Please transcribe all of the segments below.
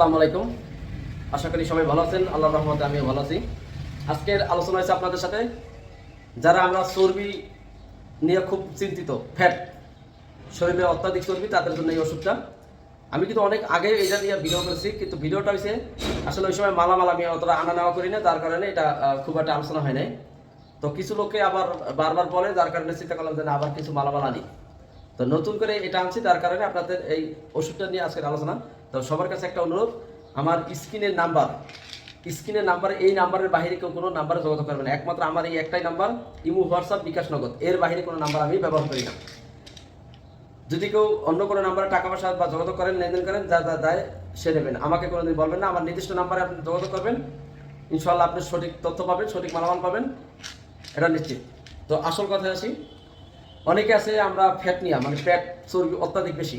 আসসালামু আলাইকুম। আশা করি সবাই ভালো আছেন। আল্লাহ রহমতে আমিও ভালো আছি। আজকের আলোচনা হয়েছে আপনাদের সাথে, যারা আমরা চর্বি নিয়ে খুব চিন্তিত ফ্যাট শরীরে অত্যাধিক চর্বি, তাদের জন্য এই ওষুধটা। আমি কিন্তু অনেক আগে এটা নিয়ে ভিডিও করেছি, কিন্তু ভিডিওটা হয়েছে, আসলে ওই সময় মালামাল আমি অতটা আনা নেওয়া করি না তার কারণে এটা খুব একটা আলোচনা হয় নাই। তো কিছু লোকে আবার বারবার বলে, যার কারণে চিন্তা করলাম যে আবার কিছু মালামাল আনি। তো নতুন করে এটা আনছি, তার কারণে আপনাদের এই ওষুধটা নিয়ে আজকের আলোচনা। তো সবার কাছে একটা অনুরোধ, আমার স্ক্রিনের নাম্বার স্ক্রিনের নাম্বার, এই নাম্বারের বাইরে কেউ কোনো নাম্বারে যোগাযোগ করবে না। একমাত্র আমার এই একটাই নাম্বার, ইমু, হোয়াটসঅ্যাপ, বিকাশ নগদ। এর বাইরে কোনো নাম্বার আমি ব্যবহার করি না। যদি কেউ অন্য কোনো নাম্বারে টাকা পয়সা বা যোগাযোগ করেন, লেনদেন করেন, যা যা, দেয় সে নেবেন। আমাকে কোনোদিন বলবেন না। আমার নির্দিষ্ট নাম্বারে আপনি যোগাযোগ করবেন। ইনশাল্লাহ আপনি সঠিক তথ্য পাবেন, সঠিক মালামাল পাবেন। এটা নিশ্চিত। তো আসল কথায় আসি, অনেকে আছে আমরা ফ্যাট নিয়ে মানে ফ্যাট চর্বি অত্যাধিক বেশি।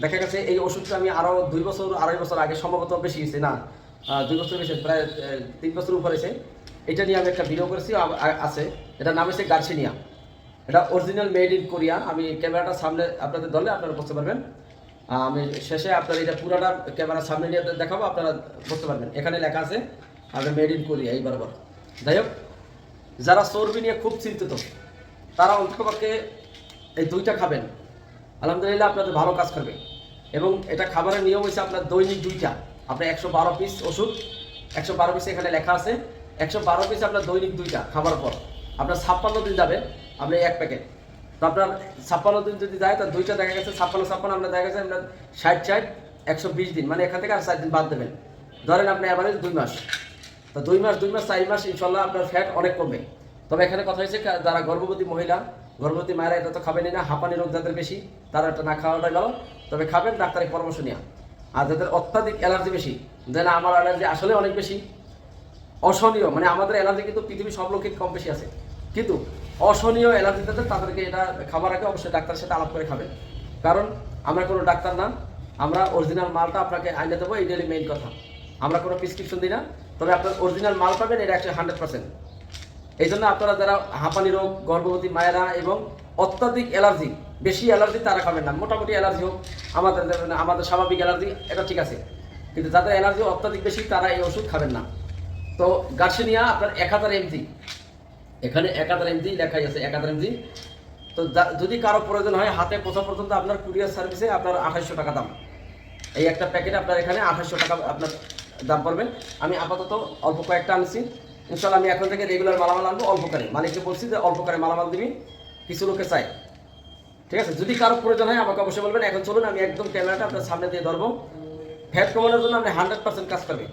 দেখা গেছে এই ওষুধটা আমি আরও দুই বছর, আড়াই বছর আগে সম্ভবত বেশি হয়েছে, না দুই বছর বেশি, প্রায় তিন বছর উপর এটা নিয়ে আমি একটা ভিডিও করেছি আছে। এটার নাম হচ্ছে গার্সিনিয়া। এটা অরিজিনাল মেড ইন কোরিয়া আমি ক্যামেরাটা সামনে আপনাদের দলে আপনারা বুঝতে পারবেন। আমি শেষে আপনার এটা পুরাটা ক্যামেরার সামনে নিয়ে দেখাবো, আপনারা বুঝতে পারবেন। এখানে লেখা আছে আপনার মেড ইন কোরিয়া এই বরাবর। যাই হোক, যারা চর্বি নিয়ে খুব চিন্তিত, তারা অন্তপক্ষে এই দুইটা খাবেন। আলহামদুলিল্লাহ আপনাদের ভালো কাজ করবে এবং এটা খাবারের নিয়ম হচ্ছে আপনার দৈনিক দুইটা। আপনার একশো বারো পিস ওষুধ, একশো বারো পিস এখানে লেখা আছে, একশো বারো পিস আপনার দৈনিক দুইটা খাবার পর। আপনার ছাপ্পান্ন দিন যাবে, আপনি এক প্যাকেট। তো আপনার ছাপ্পান্ন দিন যদি যায়, তার দুইটা দেখা গেছে, ছাপ্পান্ন ছাপ্পান্ন আপনার দেখা গেছে, আপনার ষাট ষাট, একশো বিশ দিন মানে এখান থেকে আর চার দিন বাদ দেবেন। ধরেন আপনি অ্যাভারেজ দুই মাস। তো দুই মাস দুই মাস, চার মাস, ইনশাল্লাহ আপনার ফ্যাট অনেক কমবে। তবে এখানে কথা হয়েছে যারা গর্ভবতী মহিলা গর্ভবতী মায়েরা এটা তো খাবেনই না, হাঁপানি রোগ যাদের বেশি, তারা এটা না খাওয়াটাই ভালো। তবে খাবেন, ডাক্তারের পরামর্শ নেওয়া আর যাদের অত্যাধিক অ্যালার্জি বেশি যে না আমার অ্যালার্জি আসলে অনেক বেশি, অসহনীয় মানে আমাদের অ্যালার্জি কিন্তু পৃথিবীর সব লোকের কম বেশি আছে। কিন্তু অসহনীয় অ্যালার্জি যাদের, তাদেরকে এটা খাবার আগে অবশ্যই ডাক্তারের সাথে আলাপ করে খাবেন। কারণ আমরা কোনো ডাক্তার না, আমরা অরিজিনাল মালটা আপনাকে আইনে দেবো এইটাই মেইন কথা। আমরা কোনো প্রেসক্রিপশন দিই না, তবে আপনার অরিজিনাল মাল পাবেন, এটা একশো হান্ড্রেড পার্সেন্ট এই জন্য আপনারা যারা হাঁপানি রোগ, গর্ভবতী মায়েরা এবং অত্যাধিক অ্যালার্জি, বেশি অ্যালার্জি তারা খাবেন না। মোটামুটি অ্যালার্জি হোক, আমাদের আমাদের স্বাভাবিক অ্যালার্জি, এটা ঠিক আছে। কিন্তু যাদের অ্যালার্জি অত্যাধিক বেশি, তারা এই ওষুধ খাবেন না। তো গার্সিনিয়া আপনার এক হাজার এমজি। এখানে এক হাজার এমজি লেখাই আছে, এক হাজার এমজি। তো যদি কারও প্রয়োজন হয়, হাতে পৌঁছা পর্যন্ত আপনার কুরিয়ার সার্ভিসে আপনার আঠাশশো টাকা দাম। এই একটা প্যাকেট আপনার এখানে আঠাশশো টাকা আপনার দাম পড়বেন আমি আপাতত অল্প কয়েকটা আনছি। ইনশাল্লাহ আমি এখন থেকে রেগুলার মালামাল আনব, অল্প করে। মালিককে বলছি যে অল্প করে মালামাল দিবি, কিছু লোকে চাই। ঠিক আছে? যদি কারও প্রয়োজন হয় আমাকে অবশ্যই বলবেন। এখন চলুন, আমি একদম ক্যামেরাটা আপনার সামনে দিয়ে ধরবো। ফ্যাট কমানোর জন্য আপনি হান্ড্রেড পার্সেন্ট কাজ করবে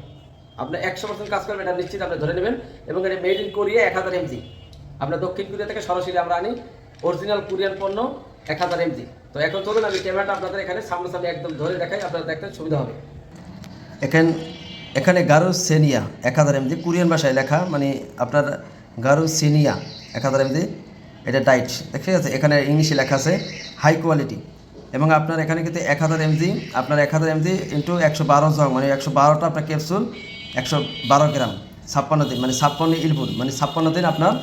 আপনি একশো পার্সেন্ট কাজ করবে এটা নিশ্চিত আপনি ধরে নেবেন। এবং এটা মেড ইন কোরিয়া এক হাজার এমজি আপনার দক্ষিণ কোরিয়া থেকে সরাসরি আমরা আনি। অরিজিনাল কোরিয়ান পণ্য এক হাজার এমজি তো এখন চলুন, আমি ক্যামেরাটা আপনাদের এখানে সামনাসামনি একদম ধরে দেখাই। আপনারা দেখতে সুবিধা হবে। এখান এখানে গারো সেনিয়া এক হাজার এমজি, কোরিয়ান ভাষায় লেখা মানে আপনার গারো সেনিয়া এক হাজার এমজি, এটা ডাইট ঠিক আছে? এখানে ইংলিশে লেখা আছে, হাই কোয়ালিটি। এবং আপনার এখানে কিন্তু এক হাজার এমজি, আপনার এক হাজার এমজি ইন্টু একশো বারো জং মানে একশো বারোটা আপনার ক্যাপসুল, একশো বারো গ্রাম, ছাপ্পান্ন দিন মানে ছাপ্পান্ন ইলপুট মানে ছাপ্পান্ন দিন আপনার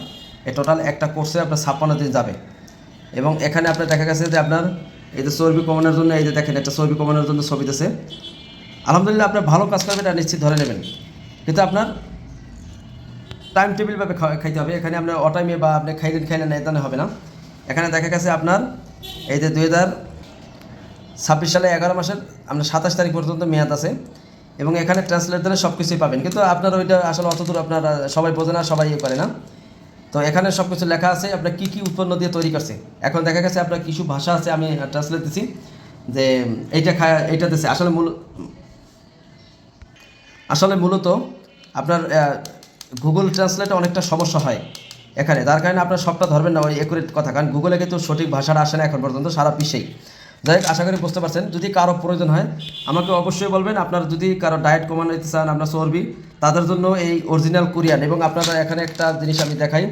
এই টোটাল একটা কোর্সে আপনার ছাপ্পান্ন দিন যাবে। এবং এখানে আপনার দেখা গেছে যে আপনার এই যে চর্বি কমানোর জন্য, এই যে দেখেন, একটা চর্বি কমানোর জন্য ছবি দিতেছে আলহামদুলিল্লাহ আপনার ভালো কাজ করবেন এটা নিশ্চিত ধরে নেবেন। কিন্তু আপনার টাইম টেবিলভাবে খাওয়া- খাইতে হবে। এখানে আপনার অটাইমে বা আপনি খাইলেন খাইলেন না হবে না। এখানে দেখা গেছে আপনার এই যে দুই হাজার ছাব্বিশ সালে এগারো মাসের আপনার সাতাশ তারিখ পর্যন্ত মেয়াদ আছে এবং এখানে ট্রান্সলেট দিলে সব কিছুই পাবেন। কিন্তু আপনার ওইটা আসলে অতদূর আপনার সবাই বোঝে না, সবাই ইয়ে করে না। তো এখানে সব কিছু লেখা আছে, আপনার কী কী উৎপন্ন দিয়ে তৈরি করছে। এখন দেখা গেছে আপনার কিছু ভাষা আছে, আমি ট্রান্সলেট দিছি যে এইটা খায় এইটা দিচ্ছে আসলে মূল আসলে মূলত আপনার গুগল ট্রান্সলেটে অনেকটা সমস্যা হয় এখানে। তার কারণে আপনার সবটা ধরবেন না, ওই একুরেট কথা। কারণ গুগলে কিন্তু সঠিক ভাষাটা আসে না এখন পর্যন্ত, সারা বিশ্বেই। যাই আশা করি বুঝতে পারছেন। যদি কারও প্রয়োজন হয়, আমাকে অবশ্যই বলবেন। আপনার যদি কারও ডায়েট কমানো নিতে চান, আপনার চর্বি, তাদের জন্য এই অরিজিনাল কোরিয়ান এবং আপনারা এখানে একটা জিনিস আমি দেখাই।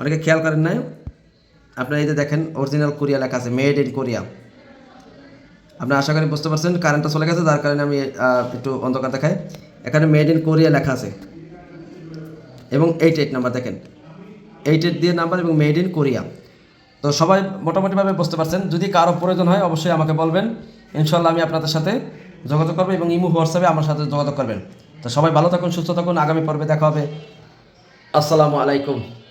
অনেকে খেয়াল করেন নাই? আপনারা এই যে দেখেন অরিজিনাল কোরিয়া লেখা আছে মেড ইন কোরিয়া আপনি আশা করি বুঝতে পারছেন কারেন্টটা চলে গেছে, যার কারণে আমি একটু অন্ধকার দেখাই। এখানে মেড ইন কোরিয়া লেখা আছে। এবং এইট এইট নাম্বার দেখেন। এইট এইট দিয়ে নাম্বার এবং মেড ইন কোরিয়া তো সবাই মোটামুটিভাবে বুঝতে পারছেন। যদি কারও প্রয়োজন হয়, অবশ্যই আমাকে বলবেন। ইনশাল্লাহ আমি আপনাদের সাথে যোগাযোগ করব এবং ইমু হোয়াটসঅ্যাপে আমার সাথে যোগাযোগ করবেন। তো সবাই ভালো থাকুন, সুস্থ থাকুন। আগামী পর্বে দেখা হবে। আসসালামু আলাইকুম।